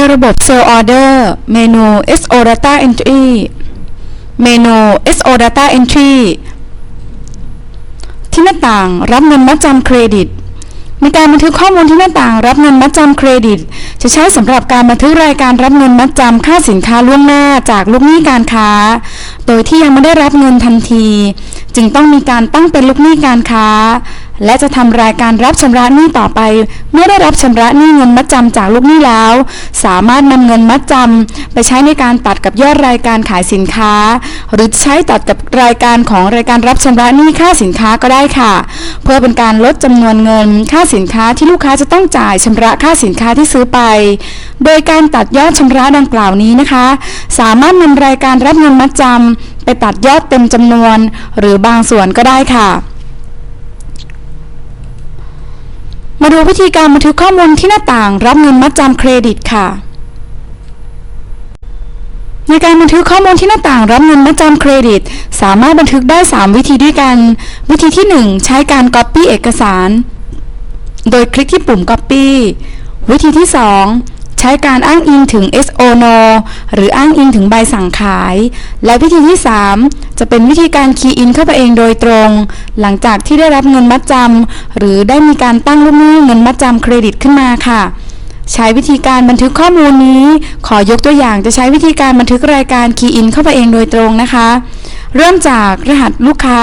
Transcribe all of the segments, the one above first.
ในระบบ Sell Order เมนู SO Data Entry เมนู SO Data Entry ที่หน้าต่างรับเงินมัดจำเครดิต ในการบันทึกข้อมูลที่หน้าต่างรับเงินมัดจำเครดิต จะใช้สำหรับการบันทึกรายการรับเงินมัดจำค่าสินค้าล่วงหน้าจากลูกหนี้การค้า โดยที่ยังไม่ได้รับเงินทันที จึงต้องมีการตั้งเป็นลูกหนี้การค้า และจะทำรายการรับชำระหนี้ต่อไป เมื่อได้รับชำระหนี้เงินมัดจำจากลูกหนี้แล้ว สามารถนำเงินมัดจำไปใช้ในการตัดกับยอดรายการขายสินค้า หรือใช้ตัดกับรายการของรายการรับชำระหนี้ค่าสินค้าก็ได้ค่ะ เพื่อเป็นการลดจำนวนเงินค่าสินค้าที่ลูกค้าจะต้องจ่ายชำระค่าสินค้าที่ซื้อไป โดยการตัดยอดชำระดังกล่าวนี้นะคะ สามารถนำรายการรับเงินมัดจำไปตัดยอดเต็มจำนวน หรือบางส่วนก็ได้ค่ะ มาดูวิธีการบันทึกข้อมูลที่หน้าต่างรับเงินมัดจำเครดิตค่ะ ในการบันทึกข้อมูลที่หน้าต่างรับเงินมัดจำเครดิต สามารถบันทึกได้ 3 วิธีด้วยกัน วิธีที่ 1 ใช้การ Copy เอกสาร โดยคลิกที่ปุ่ม Copy วิธีที่ 2 ใช้การอ้างอิงถึง SO No หรืออ้างอิงถึงใบสั่งขาย และวิธีที่ 3 จะเป็นวิธีการ Key In เข้าไปเองโดยตรง หลังจากที่ได้รับเงินมัดจำหรือได้มีการตั้งลูกหนี้เงินมัดจำเครดิตขึ้นมาค่ะใช้วิธีการบันทึกข้อมูลนี้ ขอยกตัวอย่างจะใช้วิธีการบันทึกรายการ Key In เข้าไปเองโดยตรงนะคะ เริ่มจากรหัสลูกค้า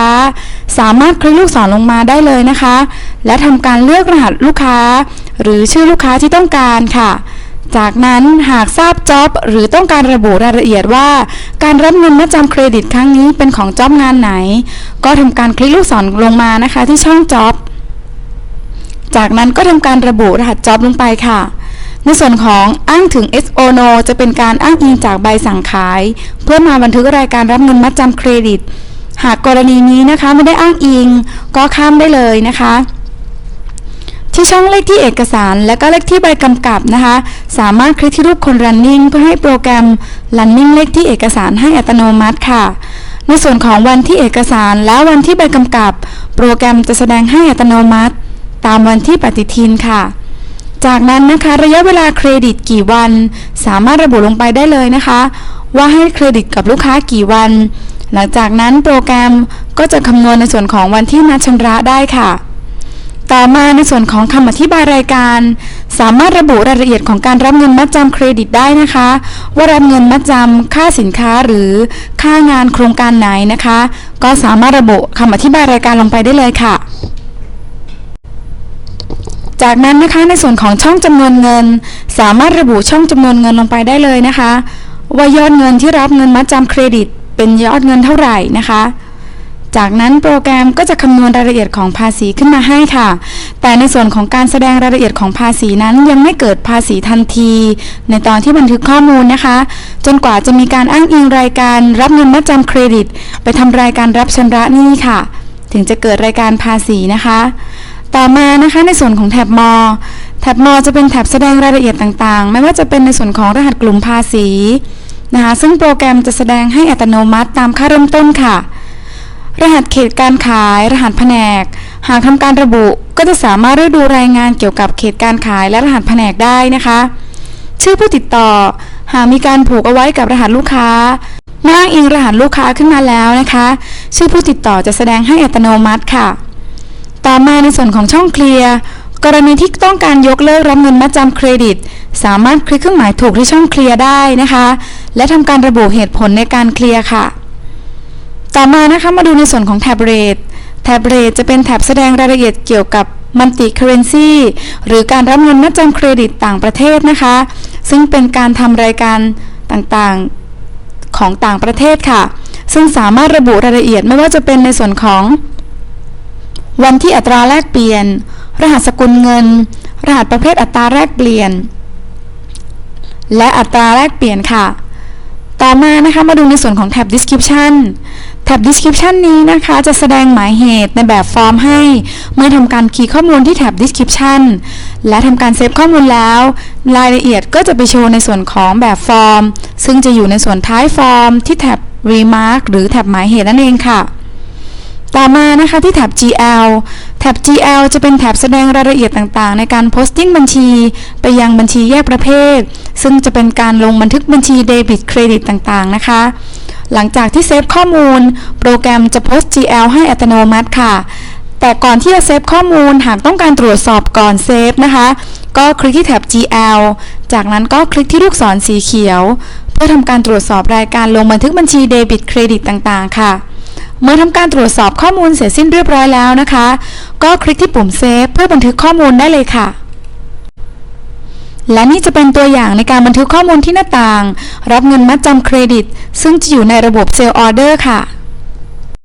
สามารถคลิกลูกศรลงมาได้เลยนะคะ และทำการเลือกรหัสลูกค้า หรือชื่อลูกค้าที่ต้องการค่ะ จากนั้นหากทราบจ็อบหรือต้องการระบุรายละเอียดว่า การรับเงินมัดจำเครดิตครั้งนี้เป็นของจ็อบงานไหน ก็ทำการคลิกลูกศรลงมานะคะที่ช่องจ็อบจากนั้นก็ทำการระบุรหัสจ็อบลงไปค่ะ ในส่วนของอ้างถึง SO No จะเป็นการอ้างอิงจากใบสั่งขาย เพื่อมาบันทึกรายการรับเงินมัดจำเครดิต หากกรณีนี้นะคะไม่ได้อ้างอิงก็ข้ามได้เลยนะคะ ที่ช่องเลขที่เอกสาร และก็เลขที่ใบกำกับนะคะ สามารถคลิกที่รูปคน running เพื่อให้โปรแกรม running เลขที่เอกสารให้อัตโนมัติค่ะ ในส่วนของวันที่เอกสารและวันที่ใบกำกับ โปรแกรมจะแสดงให้อัตโนมัติ ตามวันที่ปฏิทินค่ะ จากนั้นนะคะระยะเวลาเครดิตกี่วัน สามารถระบุลงไปได้เลยนะคะ ว่าให้เครดิตกับลูกค้ากี่วัน หลังจากนั้นโปรแกรมก็จะคำนวณในส่วนของวันที่นัดชำระได้ค่ะ ต่อมาในส่วนของคำอธิบายรายการ สามารถระบุรายละเอียดของการรับเงินมัดจำเครดิตได้นะคะ ว่ารับเงินมัดจำค่าสินค้าหรือค่างานโครงการไหนนะคะ ก็สามารถระบุคำอธิบายรายการลงไปได้เลยค่ะ จากนั้นนะคะในส่วนของช่องจำนวนเงิน สามารถระบุช่องจำนวนเงินลงไปได้เลยนะคะ ว่ายอดเงินที่รับเงินมัดจำเครดิต เป็นยอดเงินเท่าไหร่นะคะ จากนั้นโปรแกรมก็จะคำนวณรายละเอียดของภาษีขึ้นมาให้ค่ะ แต่ในส่วนของการแสดงรายละเอียดของภาษีนั้นยังไม่เกิดภาษีทันที ในตอนที่บันทึกข้อมูลนะคะ จนกว่าจะมีการอ้างอิงรายการรับเงินมัดจำเครดิต ไปทำรายการรับชำระหนี้ค่ะ ถึงจะเกิดรายการภาษีนะคะ ต่อมานะคะในส่วนของแถบมอแถบมอจะเป็นแถบแสดงรายละเอียดต่างๆ ไม่ว่าจะเป็นในส่วนของรหัสกลุ่มภาษีนะคะซึ่งโปรแกรมจะแสดงให้อัตโนมัติตามค่าเริ่มต้นค่ะ รหัสเขตการขาย รหัสแผนก หากทำการระบุก็จะสามารถดูรายงานเกี่ยวกับเขตการขายและรหัสแผนกได้นะคะ ชื่อผู้ติดต่อ หากมีการผูกเอาไว้กับรหัสลูกค้าเมื่ออ้างอิงรหัสลูกค้าขึ้นมาแล้วนะคะ ชื่อผู้ติดต่อจะแสดงให้อัตโนมัติค่ะ ต่อมาในส่วนของช่องเคลียร์กรณีที่ต้องการยกเลิกรับเงินมัดจำเครดิต สามารถคลิกเครื่องหมายถูกที่ช่องเคลียร์ได้นะคะ และทำการระบุเหตุผลในการเคลียร์ค่ะ ต่อมานะคะมาดูในส่วนของแท็บเรทแท็บเรทจะเป็นแท็บแสดงรายละเอียดเกี่ยวกับมัลติเคอเรนซีหรือการรับเงินมัดจำเครดิตต่างประเทศนะคะ ซึ่งเป็นการทำรายการต่างๆของต่างประเทศค่ะ ซึ่งสามารถระบุรายละเอียดไม่ว่าจะเป็นในส่วนของ วันที่อัตราแลกเปลี่ยน รหัสสกุลเงิน รหัสประเภทอัตราแลกเปลี่ยน และอัตราแลกเปลี่ยนค่ะ ต่อมานะคะมาดูในส่วนของแท็บ description แท็บ description นี้นะคะจะแสดงหมายเหตุในแบบฟอร์มให้ เมื่อทำการคีย์ข้อมูลที่แท็บ description และทำการเซฟข้อมูลแล้ว รายละเอียดก็จะไปโชว์ในส่วนของแบบฟอร์ม ซึ่งจะอยู่ในส่วนท้ายฟอร์มที่แท็บ remark หรือแท็บหมายเหตุนั่นเองค่ะ ต่อมานะคะที่แท็บ GL แท็บ GL จะเป็นแท็บแสดงรายละเอียดต่างๆ ในการโพสติ้งบัญชี ไปยังบัญชีแยกประเภท ซึ่งจะเป็นการลงบันทึกบัญชีเดบิตเครดิตต่างๆ นะคะ หลังจากที่เซฟข้อมูล โปรแกรมจะโพสต GL ให้อัตโนมัติค่ะ แต่ก่อนที่จะเซฟข้อมูลหากต้องการตรวจสอบก่อนเซฟนะคะ ก็คลิกที่แท็บ GL จากนั้นก็คลิกที่ลูกศรสีเขียว เพื่อทำการตรวจสอบรายการลงบันทึกบัญชีเดบิตเครดิตต่างๆ ค่ะ เมื่อทำการตรวจสอบข้อมูลเสร็จสิ้นเรียบร้อยแล้วนะคะ ก็คลิกที่ปุ่มเซฟเพื่อบันทึกข้อมูลได้เลยค่ะ และนี่จะเป็นตัวอย่างในการบันทึกข้อมูลที่หน้าต่าง รับเงินมัดจำเครดิต ซึ่งจะอยู่ในระบบเซลล์ออเดอร์ค่ะ